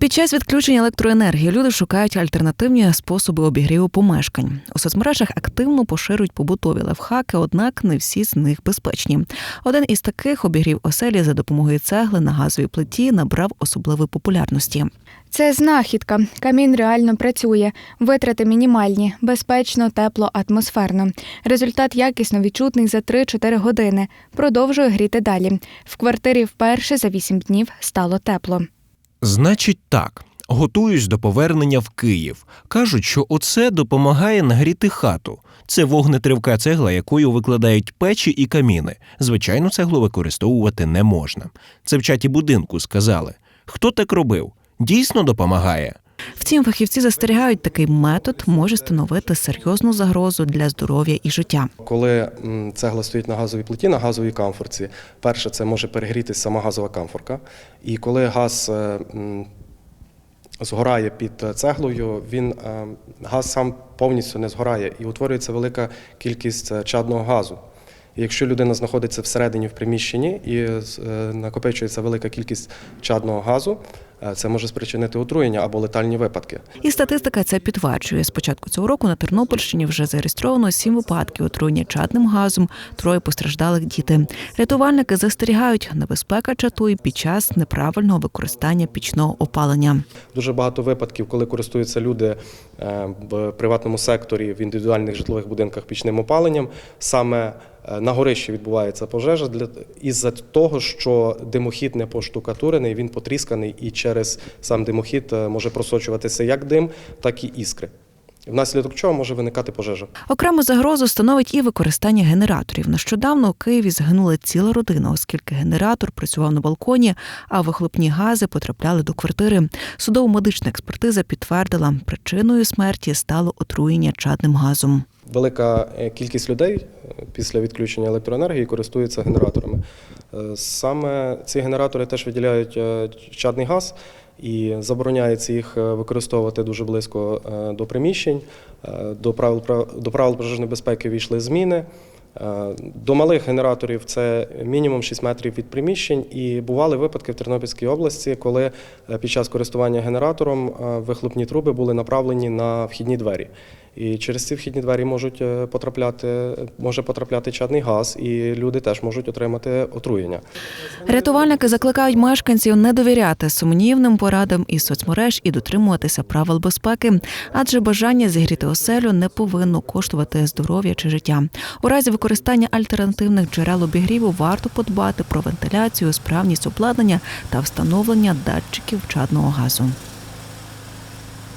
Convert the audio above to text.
Під час відключення електроенергії люди шукають альтернативні способи обігріву помешкань. У соцмережах активно поширюють побутові лайфхаки, однак не всі з них безпечні. Один із таких обігрів оселі за допомогою цегли на газовій плиті набрав особливої популярності. Це знахідка. Камін реально працює. Витрати мінімальні, безпечно, тепло, атмосферно. Результат якісно відчутний за 3-4 години. Продовжує гріти далі. В квартирі вперше за 8 днів стало тепло. Значить, так. Готуюсь до повернення в Київ. Кажуть, що оце допомагає нагріти хату. Це вогнетривка цегла, якою викладають печі і каміни. Звичайно, цеглу використовувати не можна. Це в чаті будинку сказали. Хто так робив? Дійсно допомагає. Втім, фахівці застерігають, такий метод може становити серйозну загрозу для здоров'я і життя. Коли цегла стоїть на газовій плиті, на газовій камфорці, перше, це може перегрітися сама газова камфорка. І коли газ е, згорає під цеглою, він е, газ сам повністю не згорає і утворюється велика кількість е, чадного газу. Якщо людина знаходиться всередині в приміщенні і е, накопичується велика кількість чадного газу, е, це може спричинити отруєння або летальні випадки. І статистика це підтверджує. З початку цього року на Тернопільщині вже зареєстровано сім випадків отруєння чадним газом, троє постраждалих діти. Рятувальники застерігають, небезпека чатує під час неправильного використання пічного опалення. Дуже багато випадків, коли користуються люди е, в приватному секторі в індивідуальних житлових будинках пічним опаленням, саме е, на горищі відбувається пожежа для із-за того, що димохід не поштукатурений, він потрісканий, і через сам димохід е, може просочуватися як дим, так і іскри. Внаслідок чого може виникати пожежа. Окрему загрозу становить і використання генераторів. Нещодавно у Києві загинула ціла родина, оскільки генератор працював на балконі, а вихлопні гази потрапляли до квартири. Судово-медична експертиза підтвердила, причиною смерті стало отруєння чадним газом. Велика е, кількість людей е, після відключення електроенергії користуються генераторами. Е, Саме ці генератори теж виділяють е, чадний газ і забороняється їх е, використовувати дуже близько до приміщень. До правил до правил пожежної безпеки війшли зміни. До малих генераторів це мінімум 6 метрів від приміщень. І бували випадки в Тернопільській області, коли під час користування генератором вихлопні труби були направлені на вхідні двері. І через ці вхідні двері можуть е, потрапляти, може потрапляти чадний газ, і люди теж можуть отримати отруєння. Рятувальники закликають мешканців не довіряти сумнівним порадам із соцмереж і дотримуватися правил безпеки, адже бажання зігріти оселю не повинно коштувати здоров'я чи життя. У разі використання альтернативних джерел обігріву варто подбати про вентиляцію, справність обладнання та встановлення датчиків чадного газу.